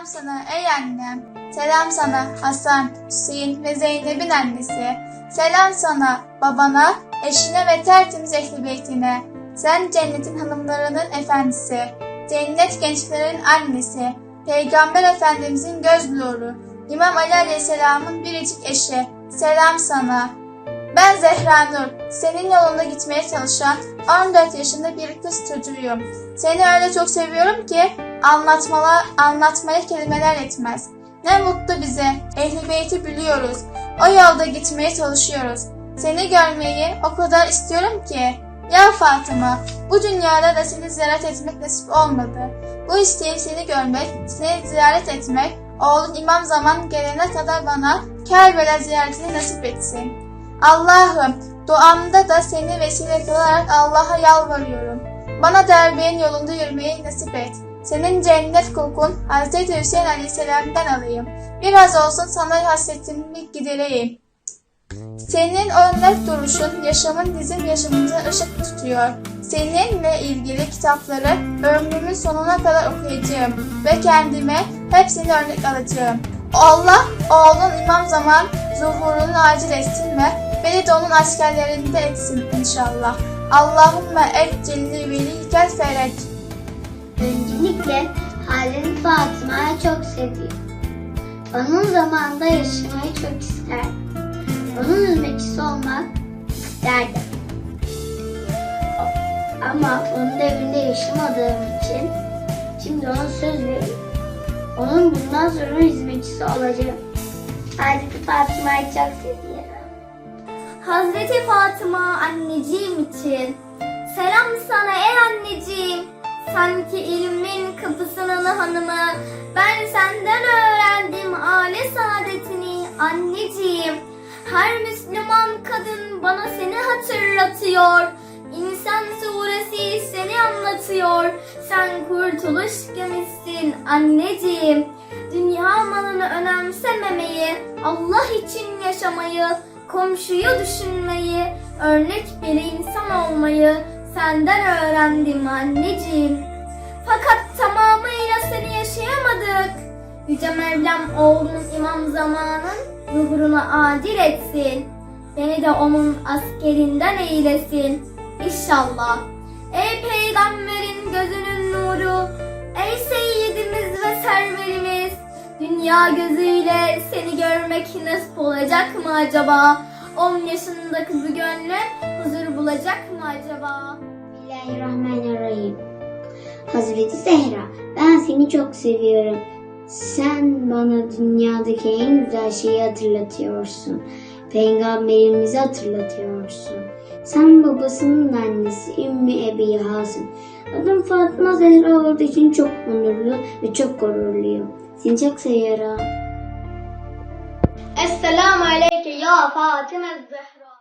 Selam sana ey annem. Selam sana Hasan, Hüseyin ve Zeynep'in annesi. Selam sana babana, eşine ve tertemiz ehli beytine. Sen cennetin hanımlarının efendisi. Cennet gençlerin annesi. Peygamber Efendimizin göz nuru. İmam Ali Aleyhisselam'ın biricik eşi. Selam sana. Ben Zehra Nur. Senin yolunda gitmeye çalışan 14 yaşında bir kız çocuğuyum. Seni öyle çok seviyorum ki anlatmalar, anlatmaya kelimeler yetmez. Ne mutlu bize. Ehli beyti biliyoruz. O yolda gitmeye çalışıyoruz. Seni görmeyi o kadar istiyorum ki. Ya Fatıma, bu dünyada da seni ziyaret etmek nasip olmadı. Bu isteğim seni görmek, seni ziyaret etmek, oğlun imam zaman gelene kadar bana Kerbela ziyaretini nasip etsin. Allah'ım, duamda da seni vesile kılarak Allah'a yalvarıyorum. Bana derbeğin yolunda yürümeyi nasip et. Senin cennet kokun Hz. Hüseyin Aleyhisselam'dan alayım. Biraz olsun sana hasretimi gidereyim. Senin örnek duruşun yaşamın bizim yaşamımıza ışık tutuyor. Seninle ilgili kitapları ömrümün sonuna kadar okuyacağım ve kendime hepsini örnek alacağım. Allah oğlun imam zaman zuhurunu acil etsin ve beni de onun askerlerinde etsin inşallah. Allahümme et celli velikel ferek. Öncelikle Halil Fatıma'yı çok seviyor. Onun zamanında yaşamayı çok ister. Onun hizmetçisi olmak isterdim. Ama onun evinde yaşamadığım için şimdi ona söz veriyorum. Onun bundan sonra hizmetçisi olacağım. Hazreti Fatıma'yı çok seviyorum. Hazreti Fatıma anneciğim için. Selam sana ey anneciğim. Sanki ilmin kapısının hanımı. Ben senden öğrendim aile saadetini anneciğim. Her Müslüman kadın bana seni hatırlatıyor. İnsan suresi seni anlatıyor. Sen kurtuluş gemisin anneciğim. Dünya malını önemsememeyi, Allah için yaşamayı, komşuyu düşünmeyi, örnek bir insan olmayı senden öğrendim anneciğim. Fakat tamamıyla seni yaşayamadık. Yüce Mevlam oğlum imam zamanın zuhuruna adil etsin. Beni de onun askerinden eylesin. İnşallah. Ey peygamberin gözünün nuru, ey seyyidimiz ve serverimiz, dünya gözüyle seni görmek nasip olacak mı acaba? 10 yaşında kızı gönlüm huzur bulacak mı acaba? Bismillahirrahmanirrahim. Hazreti Zehra, ben seni çok seviyorum. Sen bana dünyadaki en güzel şeyi hatırlatıyorsun. Peygamberimizi hatırlatıyorsun. Sen babasının annesi Ümmü Ebi Hasım. Adım Fatma Zehra olduğu için çok onurlu ve çok gururluyum. Seni çok seviyorum. Esselamu aleyke ya Fatime Zehra.